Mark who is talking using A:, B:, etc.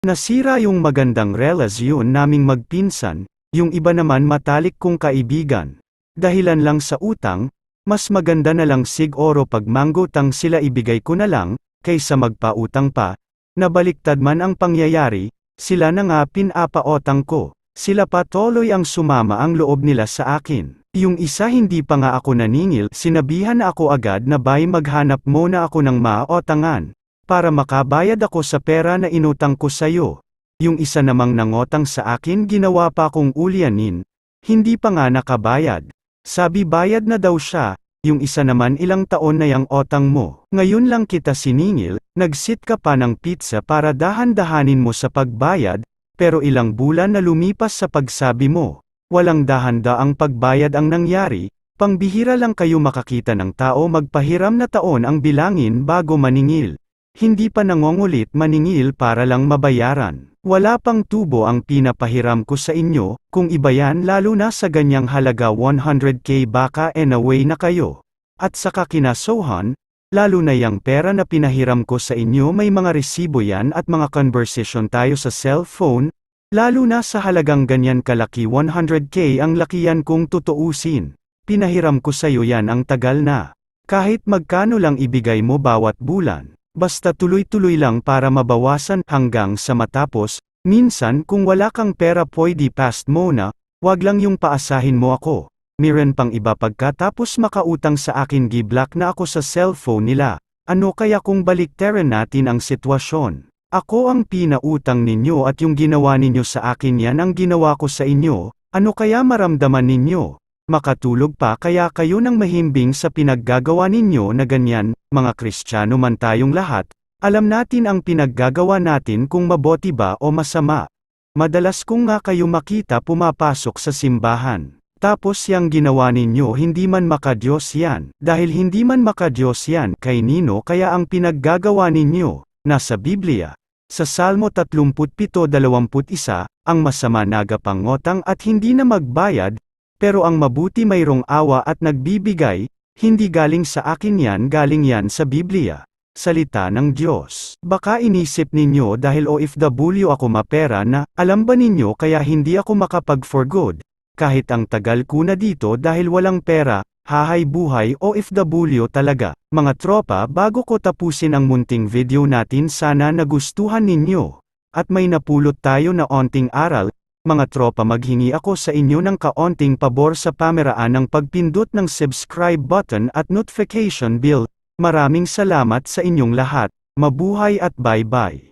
A: Nasira yung magandang relasyon naming magpinsan, yung iba naman matalik kong kaibigan. Dahilan lang sa utang, mas maganda na lang siguro pag manggutang sila ibigay ko na lang, kaysa magpautang pa. Nabaliktad man ang pangyayari, sila na nga pinapaotang ko. Sila pa tuloy ang sumama ang loob nila sa akin. Yung isa hindi pa nga ako naningil, sinabihan na ako agad na bay maghanap muna ako ng maotangan, para makabayad ako sa pera na inutang ko sayo. Yung isa namang nangotang sa akin ginawa pa akong ulyanin, hindi pa nga nakabayad. Sabi bayad na daw siya, yung isa naman ilang taon na yang otang mo. Ngayon lang kita siningil, nagsit ka pa ng pizza para dahan-dahanin mo sa pagbayad, pero ilang bulan na lumipas sa pagsabi mo, walang dahanda ang pagbayad ang nangyari, pangbihira lang kayo makakita ng tao magpahiram na taon ang bilangin bago maningil. Hindi pa nangongulit maningil para lang mabayaran. Wala pang tubo ang pinapahiram ko sa inyo, kung iba yan lalo na sa ganyang halaga 100k baka and away na kayo. At saka kinasohan, lalo na yang pera na pinahiram ko sa inyo may mga resibo yan at mga conversation tayo sa cellphone, lalo na sa halagang ganyan kalaki 100k ang lakiyan kong tutuusin. Pinahiram ko sa'yo yan ang tagal na. Kahit magkano lang ibigay mo bawat bulan. Basta tuloy-tuloy lang para mabawasan hanggang sa matapos, minsan kung wala kang pera pwede past mo na, wag lang yung paasahin mo ako. Miren pang iba pagkatapos makautang sa akin giblock na ako sa cellphone nila. Ano kaya kung baliktaran natin ang sitwasyon? Ako ang pinautang ninyo at yung ginawa ninyo sa akin yan ang ginawa ko sa inyo, ano kaya maramdaman ninyo? Makatulog pa kaya kayo nang mahimbing sa pinaggagawa ninyo na ganyan, mga Kristiyano man tayong lahat, alam natin ang pinaggagawa natin kung mabuti ba o masama. Madalas kung nga kayo makita pumapasok sa simbahan. Tapos yang ginawa ninyo hindi man makadiyos yan, dahil hindi man makadiyos yan kay Nino kaya ang pinaggagawa ninyo, nasa Biblia. Sa Salmo 37:21, ang masama nagapangotang at hindi na magbayad, pero ang mabuti mayroong awa at nagbibigay, hindi galing sa akin yan galing yan sa Biblia. Salita ng Diyos. Baka inisip ninyo dahil OFW ako mapera na, alam ba ninyo kaya hindi ako makapag-for good? Kahit ang tagal ko na dito dahil walang pera, hahay buhay OFW talaga. Mga tropa bago ko tapusin ang munting video natin sana nagustuhan ninyo. At may napulot tayo na onting aral, mga tropa maghingi ako sa inyo ng kaonting pabor sa pameraan ng pagpindot ng subscribe button at notification bell. Maraming salamat sa inyong lahat. Mabuhay at bye-bye.